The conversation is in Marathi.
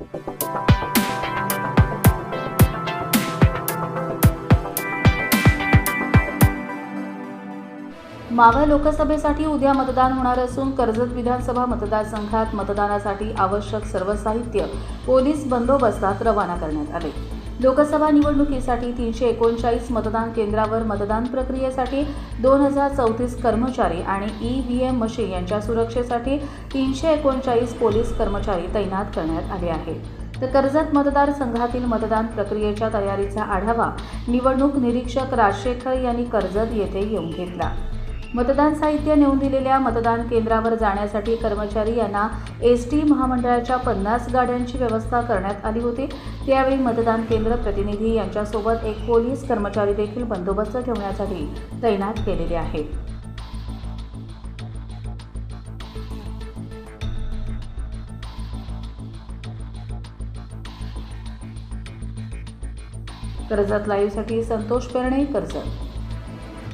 मावळ लोकसभेसाठी उद्या मतदान होणार असून कर्जत विधानसभा मतदारसंघात मतदानासाठी आवश्यक सर्व साहित्य पोलीस बंदोबस्तात रवाना करण्यात आले. लोकसभा निवडणुकीसाठी तीनशे एकोणचाळीस मतदान केंद्रावर मतदान प्रक्रियेसाठी दोन हजार चौतीस कर्मचारी आणि ई व्ही एम मशीन यांच्या सुरक्षेसाठी तीनशे एकोणचाळीस पोलीस कर्मचारी तैनात करण्यात आले आहेत. तर कर्जत मतदारसंघातील मतदान प्रक्रियेच्या तयारीचा आढावा निवडणूक निरीक्षक राजशेखर यांनी कर्जत येथे येऊन घेतला. मतदान साहित्य नेऊन दिलेल्या मतदान केंद्रावर जाण्यासाठी कर्मचारी यांना एस टी महामंडळाच्या पन्नास गाड्यांची व्यवस्था करण्यात आली होती. त्यावेळी मतदान केंद्र प्रतिनिधी यांच्यासोबत एक पोलीस कर्मचारी देखील बंदोबस्त ठेवण्यासाठी तैनात केलेले आहेत. कर्जत लाईव्हसाठी संतोष पेरणे कर्जत.